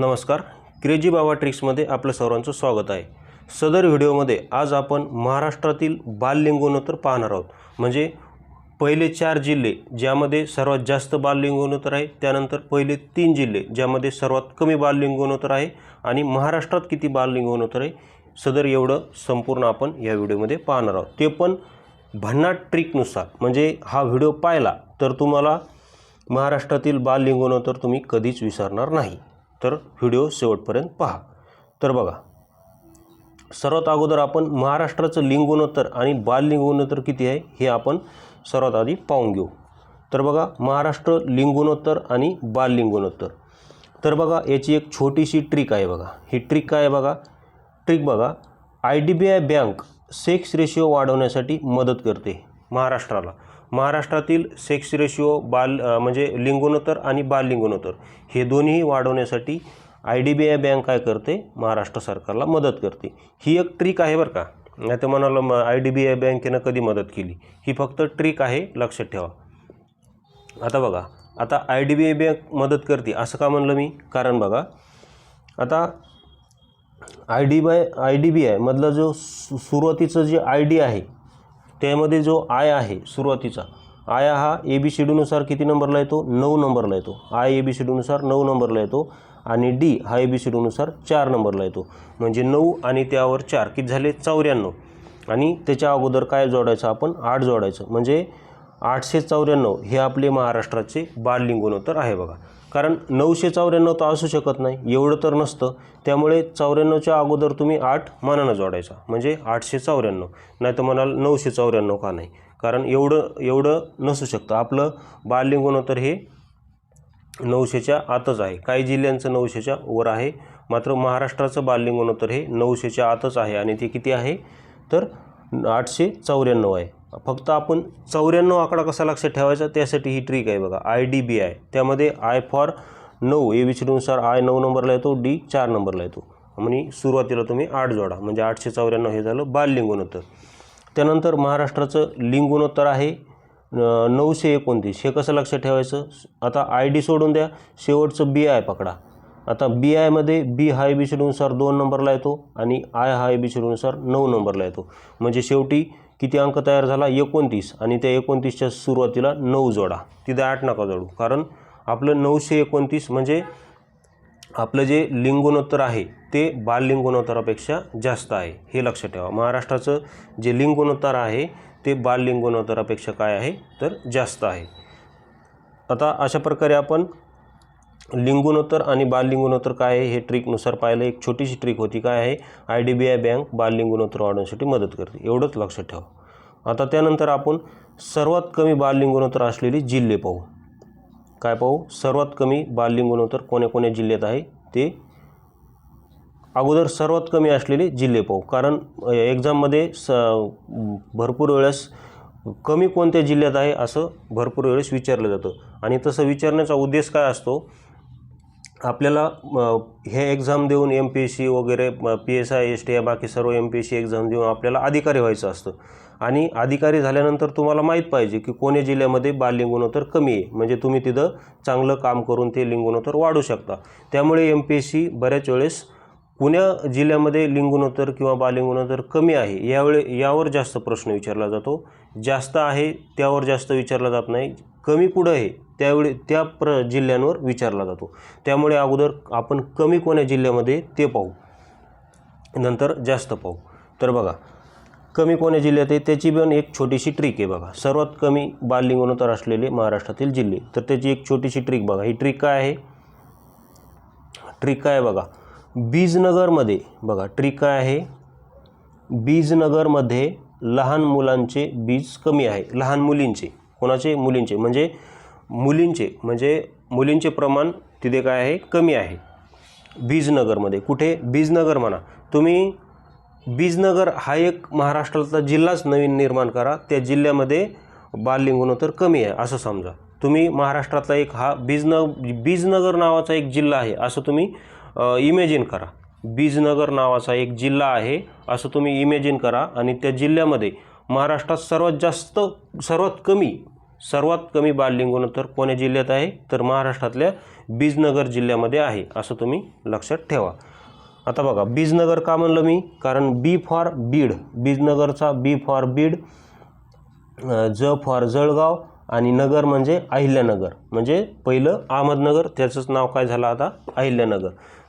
नमस्कार. क्रेजी बाबा ट्रिक्समध्ये आपलं सर्वांचं स्वागत आहे. सदर व्हिडिओमध्ये आज आपण महाराष्ट्रातील बाललिंगोत्तर पाहणार आहोत. म्हणजे पहिले चार जिल्हे ज्यामध्ये सर्वात जास्त बाललिंगोत्तर आहे त्यानंतर पहिले तीन जिल्हे ज्यामध्ये सर्वात कमी बाललिंगोत्तर आहे आणि महाराष्ट्रात किती बाललिंगोत्तर आहे सदर एवढं संपूर्ण आपण या व्हिडिओमध्ये पाहणार आहोत. ते पण भन्नाट ट्रिकनुसार. म्हणजे हा व्हिडिओ पाहिला तर तुम्हाला महाराष्ट्रातील बाललिंगोत्तर तुम्ही कधीच विसरणार नाही. तर व्हिडिओ शेवटपर्यंत पहा. तर बघा सर्वात अगोदर आपण महाराष्ट्राचं लिंगोत्तर आणि बाललिंगोत्तर किती आहे हे आपण सर्वात आधी पाहून घेऊ. तर बघा महाराष्ट्र लिंगोत्तर आणि बाललिंगोत्तर तर बघा याची एक छोटीशी ट्रिक आहे बघा. ही ट्रिक काय आहे बघा? ट्रिक बघा I D B I bank sex ratio वाढवण्यासाठी मदत करते महाराष्ट्राला. महाराष्ट्रातील सेक्स रेशिओ बाल म्हणजे लिंगोनोत्तर आणि बाललिंगोनोत्तर हे दोन्ही वाढवण्यासाठी I D B I bank काय करते? महाराष्ट्र सरकारला मदत करते. ही एक ट्रिक आहे बरं का. नाही तर म्हणाला मग आय डी बी आय बँकेनं कधी मदत केली? ही फक्त ट्रिक आहे लक्षात ठेवा. आता बघा आता I D B I bank मदत करते असं का म्हणलं मी? कारण बघा आता I D by I D B आयमधला जो सु सुरुवातीचं जे आय डी आहे त्यामध्ये जो आय आहे सुरुवातीचा आय हा ए बी सी डीनुसार किती नंबरला येतो? नऊ नंबरला येतो. आय ए बी सी डीनुसार नऊ नंबरला येतो आणि डी हा ए बी सी डीनुसार चार नंबरला येतो. म्हणजे नऊ आणि त्यावर चार किती झाले? चौऱ्याण्णव. आणि त्याच्या अगोदर काय जोडायचं आपण? आठ जोडायचं. म्हणजे आठशे चौऱ्याण्णव हे आपले महाराष्ट्राचे बाललिंगोत्तर आहे बघा. कारण नऊशे चौऱ्याण्णव तर असू शकत नाही एवढं तर नसतं. त्यामुळे चौऱ्याण्णवच्या अगोदर तुम्ही आठ मनानं जोडायचा म्हणजे आठशे चौऱ्याण्णव. नाही तर म्हणाल नऊशे चौऱ्याण्णव का नाही? कारण एवढं एवढं नसू शकतं. आपलं बाललिंगोत्तर हे नऊशेच्या आतच आहे. काही जिल्ह्यांचं नऊशेच्या वर आहे. मात्र महाराष्ट्राचं बाललिंगोत्तर हे नऊशेच्या आतच आहे. आणि ते किती आहे? तर आठशे चौऱ्याण्णव आहे. फक्त आपण चौऱ्याण्णव आकडा कसा लक्षात ठेवायचा त्यासाठी ही ट्रिक आहे बघा. आय डी बी आय त्यामध्ये आय फॉर नऊ ए बी आय नऊ नंबरला येतो डी चार नंबरला येतो. म्हणजे सुरुवातीला तुम्ही आठ जोडा. म्हणजे आठशे चौऱ्याण्णव हे झालं बाललिंगोत्तर त्यानंतर महाराष्ट्राचं लिंगोणोत्तर आहे नऊशे एकोणतीस. हे कसं लक्षात ठेवायचं? आता आय डी सोडून द्या. शेवटचं बी आय पकडा. आता बी आयमध्ये बी हाय बी सी दोन नंबरला येतो आणि I high A B C नऊ नंबरला येतो. म्हणजे शेवटी किती अंक तयार झाला? एकोणतीस. आणि त्या एकोणतीसच्या सुरुवातीला नऊ जोडा. तिथं आठ नका जोडू. कारण आपलं नऊशे एकोणतीस म्हणजे आपलं जे लिंगोणोत्तर आहे ते बाललिंगोत्तरापेक्षा जास्त आहे. हे लक्षात ठेवा. महाराष्ट्राचं जे लिंगोणोत्तर आहे ते बाललिंगोत्तरापेक्षा काय आहे? तर जास्त आहे. आता अशा प्रकारे आपण लिंगोत्तर आणि बाललिंगोत्तर काय आहे? हे ट्रिकनुसार पाहिलं एक छोटीशी ट्रिक होती. काय आहे? I D B I bank बाललिंगोत्तर वाढवण्यासाठी मदत करते. एवढंच लक्षात ठेवा. आता त्यानंतर आपण सर्वात कमी बाललिंगोत्तर असलेली जिल्हे पाहू. काय पाहू? सर्वात कमी बाललिंगोत्तर कोण्या कोण्या जिल्ह्यात आहे? ते अगोदर सर्वात कमी असलेले जिल्हे पाहू. कारण एक्झाममध्ये स भरपूर वेळेस कमी कोणत्या जिल्ह्यात आहे असं भरपूर वेळेस विचारलं जातं. आणि तसं विचारण्याचा उद्देश काय असतो? आपल्याला हे एक्झाम देऊन एम पी एस सी वगैरे P S I S T I बाकी सर्व M P S C exam देऊन आपल्याला अधिकारी व्हायचं असतं. आणि अधिकारी झाल्यानंतर तुम्हाला माहीत पाहिजे की कोण्या जिल्ह्यामध्ये बाललिंगोत्तर कमी आहे. म्हणजे तुम्ही तिथं चांगलं काम करून ते लिंगुणोत्तर वाढू शकता. त्यामुळे एम पी एस सी बऱ्याच वेळेस पुण्या जिल्ह्यामध्ये लिंगुणोत्तर किंवा बालिंगुणोत्तर कमी आहे यावेळे यावर जास्त प्रश्न विचारला जातो. जास्त आहे त्यावर जास्त विचारला जात नाही. कमी कुठं आहे त्यावेळी त्या प्र जिल्ह्यांवर विचारला जातो. त्यामुळे अगोदर आपण कमी कोण्या जिल्ह्यामध्ये ते पाहू. नंतर जास्त पाहू. तर बघा कमी कोण्या जिल्ह्यात आहे त्याची पण एक छोटीशी ट्रिक आहे बघा. सर्वात कमी बाललिंगोत्तर असलेले महाराष्ट्रातील जिल्हे. तर त्याची एक छोटीशी ट्रिक बघा. ही ट्रिक काय आहे? ट्रिक काय आहे बघा? बीजनगरमध्ये बघा ट्रिक काय आहे? बीजनगरमध्ये लहान मुलांचे बीज कमी आहे. लहान मुलींचे. कोणाचे? मुलींचे. म्हणजे मुलींचे. म्हणजे मुलींचे प्रमाण तिथे काय आहे? कमी आहे. बीजनगरमध्ये. कुठे? बीजनगर म्हणा. तुम्ही बीजनगर हा एक महाराष्ट्रातला जिल्हाच नवीन निर्माण करा. त्या जिल्ह्यामध्ये बाललिंगुणोत्तर कमी आहे असं समजा. तुम्ही महाराष्ट्रातला एक हा बीजन बीजनगर नावाचा एक जिल्हा आहे असं तुम्ही इमेजिन करा. बीजनगर नावाचा एक जिल्हा आहे असं तुम्ही इमेजिन करा आणि त्या जिल्ह्यामध्ये महाराष्ट्रात सर्वात जास्त सर्वात कमी सर्वात कमी बाललिंगोनंतर कोण्या जिल्ह्यात आहे तर महाराष्ट्रातल्या बीजनगर जिल्ह्यामध्ये आहे असं तुम्ही लक्षात ठेवा. आता बघा बीजनगर का म्हणलं मी? कारण B for Beed बीजनगरचा B for Beed J for Jalgaon आणि नगर म्हणजे अहिल्यानगर. म्हणजे पहिलं अहमदनगर त्याचंच नाव काय झालं आता? अहिल्यानगर.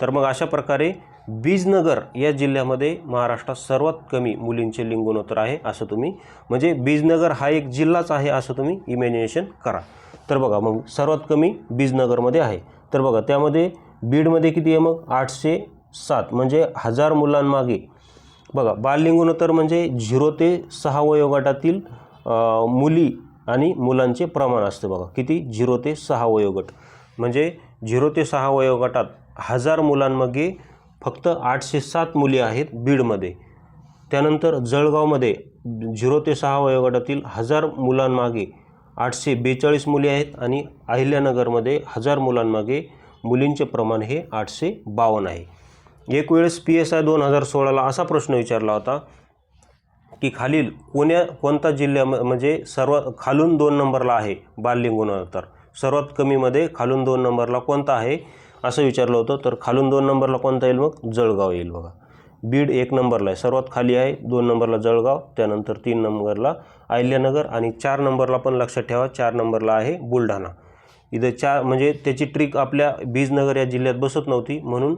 तर मग अशा प्रकारे बीजनगर या जिल्ह्यामध्ये महाराष्ट्रात सर्वात कमी मुलींचे लिंगोनोत्तर आहे असं तुम्ही म्हणजे बीजनगर हा एक जिल्हाच आहे असं तुम्ही इमॅजिनेशन करा. तर बघा मग सर्वात कमी बीजनगरमध्ये आहे. तर बघा त्यामध्ये बीडमध्ये किती आहे मग? आठशे सात म्हणजे हजार मुलांमागे. बघा बाललिंगोनोत्तर म्हणजे झिरो ते सहा वयोगटातील मुली आणि मुलांचे प्रमाण असते बघा. किती? झिरो ते सहा वयोगट. म्हणजे झिरो ते सहा वयोगटात हजार मुलांमागे फक्त आठशे सात मुली आहेत बीडमध्ये. त्यानंतर जळगावमध्ये झिरो ते सहा वयोगटातील हजार मुलांमागे आठशे बेचाळीस मुली आहेत आणि अहिल्यानगरमध्ये हजार मुलांमागे मुलींचे प्रमाण हे आठशे बावन्न आहे. एक वेळेस पी एस आय दोन हजार सोळाला असा प्रश्न विचारला होता की खालील कोण्या कोणता जिल्ह्या म्हणजे सर्व खालून दोन नंबरला आहे बाललिंग गुणोत्तर सर्वात कमीमध्ये खालून दोन नंबरला कोणता आहे? असं विचारलं होतं. तर खालून दोन नंबरला कोणता येईल मग? जळगाव येईल बघा. बीड एक नंबरला आहे. सर्वात खाली आहे. दोन नंबरला जळगाव त्यानंतर तीन नंबरला अहिल्यानगर आणि चार नंबरला पण लक्षात ठेवा चार नंबरला आहे बुलढाणा. इथं चार म्हणजे त्याची ट्रिक आपल्या बीजनगर या जिल्ह्यात बसत नव्हती. म्हणून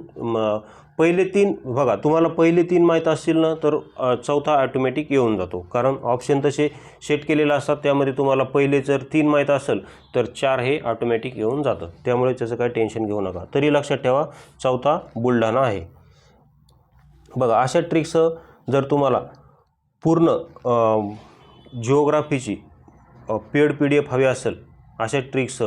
पहिले तीन बघा तुम्हाला पहिले तीन माहीत असतील ना तर चौथा ऑटोमॅटिक येऊन जातो. कारण ऑप्शन तसे सेट केलेले असतात त्यामध्ये तुम्हाला पहिले जर तीन माहीत असेल तर चार हे ऑटोमॅटिक येऊन जातं. त्यामुळे त्याचं काही टेन्शन घेऊ नका. तरी लक्षात ठेवा चौथा बुलढाणा आहे. बघा अशा ट्रिक्स जर तुम्हाला पूर्ण जिओग्राफीची पेड पी डी एफ हवी असेल अशा ट्रिक्स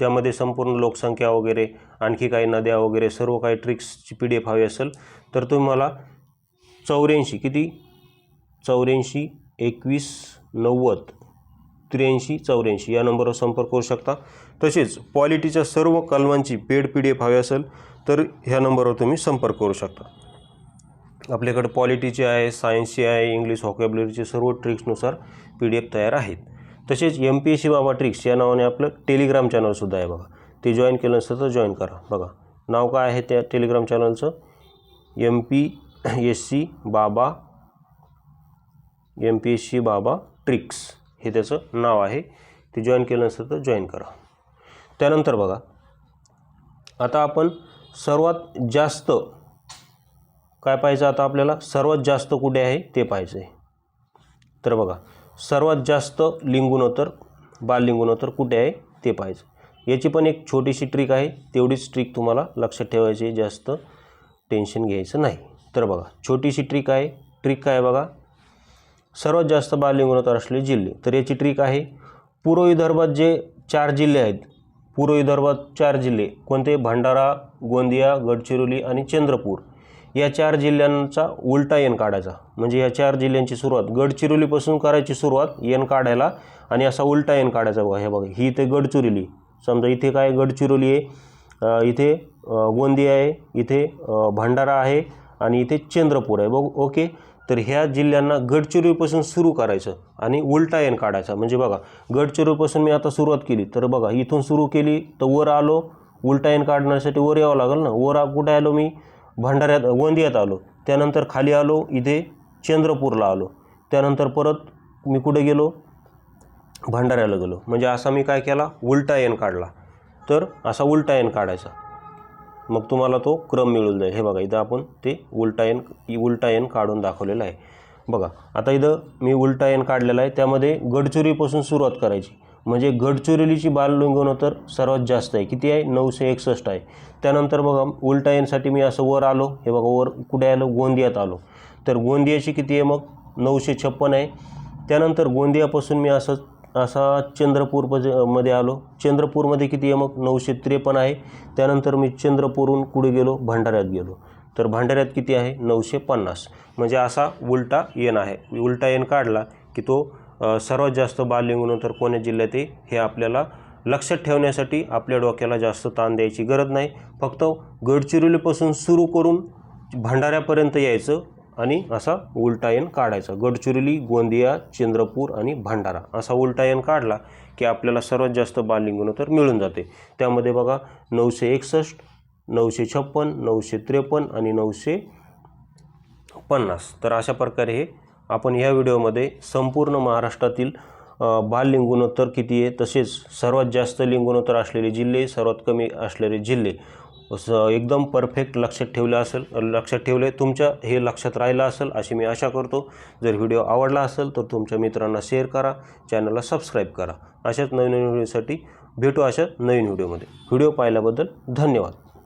त्यामध्ये संपूर्ण लोकसंख्या वगैरे आणखी काही नद्या वगैरे सर्व काही ट्रिक्सची पी डी एफ हवी असेल तर तुम्ही मला चौऱ्याऐंशी किती? चौऱ्याऐंशी एकवीस नव्वद त्र्याऐंशी चौऱ्याऐंशी या नंबरवर संपर्क करू शकता. तसेच पॉलिटीच्या सर्व कलमांची पेड पी डी एफ हवी असेल तर ह्या नंबरवर तुम्ही संपर्क करू शकता. आपल्याकडे पॉलिटीचे आहे सायन्सची आहे इंग्लिश हॉकेबलरीचे सर्व ट्रिक्सनुसार पी डी एफ तयार आहेत. तसेच M P S C Baba tricks या नावाने आपलं टेलिग्राम चॅनलसुद्धा आहे बघा. ते जॉईन केलं नसतं तर जॉईन करा. बघा नाव काय आहे त्या Telegram चॅनलचं M P S C Baba M P S C Baba tricks हे त्याचं नाव आहे. ते जॉईन केलं नसतं तर जॉईन करा. त्यानंतर बघा आता आपण सर्वात जास्त काय पाहिजे आता आपल्याला? सर्वात जास्त कुठे आहे? ते पाहिजे तर बघा सर्वात जास्त लिंगुणोत्तर बाललिंगुणोत्तर कुठे आहे? ते पाहिजे याची पण एक छोटीशी ट्रिक आहे तेवढीच ट्रिक तुम्हाला लक्षात ठेवायची जास्त टेन्शन घ्यायचं नाही. तर बघा छोटीशी ट्रिक आहे. ट्रिक काय आहे बघा? सर्वात जास्त बाललिंगुणोत्तर असले जिल्हे. तर याची ट्रिक आहे पूर्व विदर्भात जे चार जिल्हे आहेत पूर्व विदर्भात चार जिल्हे. कोणते? भंडारा गोंदिया गडचिरोली आणि चंद्रपूर. या चार जिल्ह्यांचा उलटा एन काढायचा. म्हणजे या चार जिल्ह्यांची सुरुवात गडचिरोलीपासून करायची सुरुवात एन काढायला आणि असा उलटा एन काढायचा बघा. हे बघा ही इथे गडचिरोली. समजा इथे काय गडचिरोली आहे इथे गोंदिया आहे इथे भंडारा आहे आणि इथे चंद्रपूर आहे. बघ ओके? तर ह्या जिल्ह्यांना गडचिरोलीपासून सुरू करायचं आणि उलटा एन काढायचा. म्हणजे बघा गडचिरोलीपासून मी आता सुरुवात केली. तर बघा इथून सुरू केली तर वर आलो. उलटा एन काढण्यासाठी वर यावं लागेल ना? वर कुठे आलो मी? भंडाऱ्यात गोंदियात आलो. त्यानंतर खाली आलो इथे चंद्रपूरला आलो. त्यानंतर परत मी कुठे गेलो? भंडाऱ्याला गेलो. म्हणजे असा मी काय केला? उलटा एन काढला. तर असा उलटा एन काढायचा. मग तुम्हाला तो क्रम मिळून जाईल. हे बघा इथं आपण ते उलटा एन उलटा एन काढून दाखवलेला आहे. बघा आता इथं मी उलटा एन काढलेला आहे. त्यामध्ये गडचुरीपासून सुरुवात करायची. म्हणजे गडचिरोलीची तर सर्वात जास्त आहे. किती आहे? नऊशे एकसष्ट आहे. त्यानंतर बघा उलटा एनसाठी मी असं वर आलो. हे बघा वर कुठे आलो? गोंदियात आलो. तर गोंदियाची किती आहे मग? नऊशे छप्पन आहे. त्यानंतर गोंदियापासून मी असं असा चंद्रपूरमध्ये आलो. चंद्रपूरमध्ये किती आहे मग? नऊशे त्रेपन्न आहे. त्यानंतर मी चंद्रपूरहून कुठे गेलो? भंडाऱ्यात गेलो. तर भंडाऱ्यात किती आहे? नऊशे पन्नास. म्हणजे असा उलटा येन आहे. उलटा एन काढला की तो सर्वात जास्त बाललिंगुणोत्तर कोण्या जिल्ह्यात आहे हे आपल्याला लक्षात ठेवण्यासाठी आपल्या डोक्याला जास्त ताण द्यायची गरज नाही. फक्त गडचिरोलीपासून सुरू करून भंडाऱ्यापर्यंत यायचं आणि असा उलटायन काढायचा. गडचिरोली गोंदिया चंद्रपूर आणि भंडारा असा उलटायन काढला की आपल्याला सर्वात जास्त बाल मिळून जाते. त्यामध्ये बघा नऊशे एकसष्ट नऊशे छप्पन नऊशे त्रेपन्न आणि नऊशे पन्नास. तर अशा प्रकारे हे आपण ह्या व्हिडिओमध्ये संपूर्ण महाराष्ट्रातील बाल लिंगुणोत्तर किती आहे तसेच सर्वात जास्त लिंगुणोत्तर असलेले जिल्हे सर्वात कमी असलेले जिल्हे. असं एकदम परफेक्ट लक्षात ठेवलं असेल लक्षात ठेवले तुमच्या हे लक्षात राहिलं असेल अशी मी आशा करतो. जर व्हिडिओ आवडला असेल तर तुमच्या मित्रांना शेअर करा चॅनलला सबस्क्राईब करा. अशाच नवीन नवीन व्हिडिओसाठी भेटू अशा नवीन व्हिडिओमध्ये. व्हिडिओ पाहिल्याबद्दल धन्यवाद.